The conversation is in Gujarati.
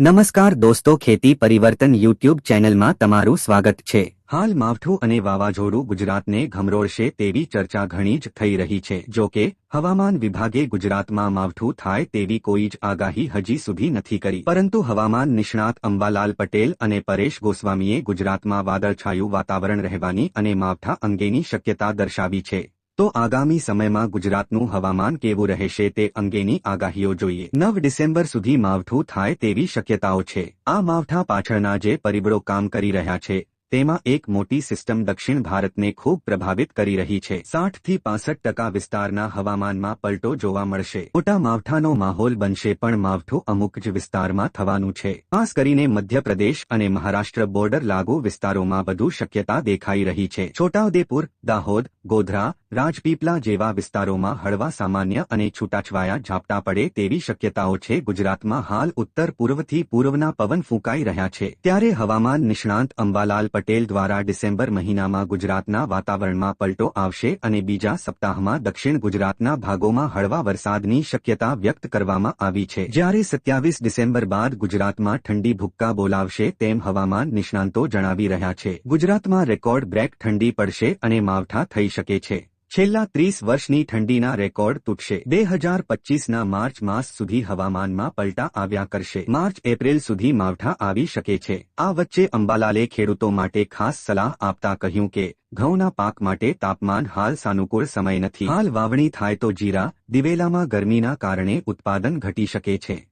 નમસ્કાર દોસ્તો, ખેતી પરિવર્તન યુટ્યુબ ચેનલમાં તમારું સ્વાગત છે. હાલ માવઠું અને વાવાઝોડું ગુજરાતને ઘમરોળશે તેવી ચર્ચા ઘણી જ થઈ રહી છે. જો કે, હવામાન વિભાગે ગુજરાતમાં માવઠું થાય તેવી કોઈ જ આગાહી હજી સુધી નથી કરી. પરંતુ હવામાન નિષ્ણાત અંબાલાલ પટેલ અને પરેશ ગોસ્વામીએ ગુજરાતમાં વાદળછાયું વાતાવરણ રહેવાની અને માવઠા અંગેની શક્યતા દર્શાવી છે. તો આગામી સમયમાં ગુજરાતનું હવામાન કેવું રહેશે તે અંગેની આગાહીઓ જોઈએ. નવ ડિસેમ્બર સુધી માવઠું થાય તેવી શક્યતાઓ છે. આ માવઠા પાછળના જે પરિબળો કામ કરી રહ્યા છે, તેમાં એક મોટી સિસ્ટમ દક્ષિણ ભારતને ખૂબ પ્રભાવિત કરી રહી છે. સાઠથી પાસઠ ટકા વિસ્તારના હવામાનમાં પલટો જોવા મળશે. મોટા માવઠાનો માહોલ બનશે પણ માવઠું અમુક જ વિસ્તારમાં થવાનું છે. ખાસ કરીને મધ્યપ્રદેશ અને મહારાષ્ટ્ર બોર્ડર લાગુ વિસ્તારોમાં વધુ શક્યતા દેખાઈ રહી છે. છોટાઉદેપુર, દાહોદ, ગોધરા રાજપીપલા જેવા વિસ્તારોમાં હળવા સામાન્ય અને છૂટાછવાયા ઝાપટા પડે તેવી શક્યતાઓ છે. ગુજરાતમાં હાલ ઉત્તર પૂર્વથી પૂર્વના પવન ફૂંકાઈ રહ્યા છે. ત્યારે હવામાન નિષ્ણાંત અંબાલાલ પટેલ દ્વારા ડિસેમ્બર મહિનામાં ગુજરાતના વાતાવરણમાં પલટો આવશે અને બીજા સપ્તાહમાં દક્ષિણ ગુજરાતના ભાગોમાં હળવા વરસાદની શક્યતા વ્યક્ત કરવામાં આવી છે. જ્યારે સત્યાવીસ ડિસેમ્બર બાદ ગુજરાતમાં ઠંડી ભુક્કા બોલાવશે તેમ હવામાન નિષ્ણાંતો જણાવી રહ્યા છે. ગુજરાતમાં રેકોર્ડ બ્રેક ઠંડી પડશે અને માવઠા થઈ શકે છે. છેલ્લા ત્રીસ વર્ષની ઠંડીના રેકોર્ડ તૂટશે. બે હજાર પચીસના માર્ચ માસ સુધી હવામાનમાં પલટા આવ્યા કરશે. માર્ચ એપ્રિલ સુધી માવઠા આવી શકે છે. આ વચ્ચે અંબાલાલે ખેડૂતો માટે ખાસ સલાહ આપતા કહ્યું કે, ઘઉંના પાક માટે તાપમાન હાલ સાનુકૂળ સમય નથી. હાલ વાવણી થાય તો જીરા, દિવેલામાં ગરમીના કારણે ઉત્પાદન ઘટી શકે છે.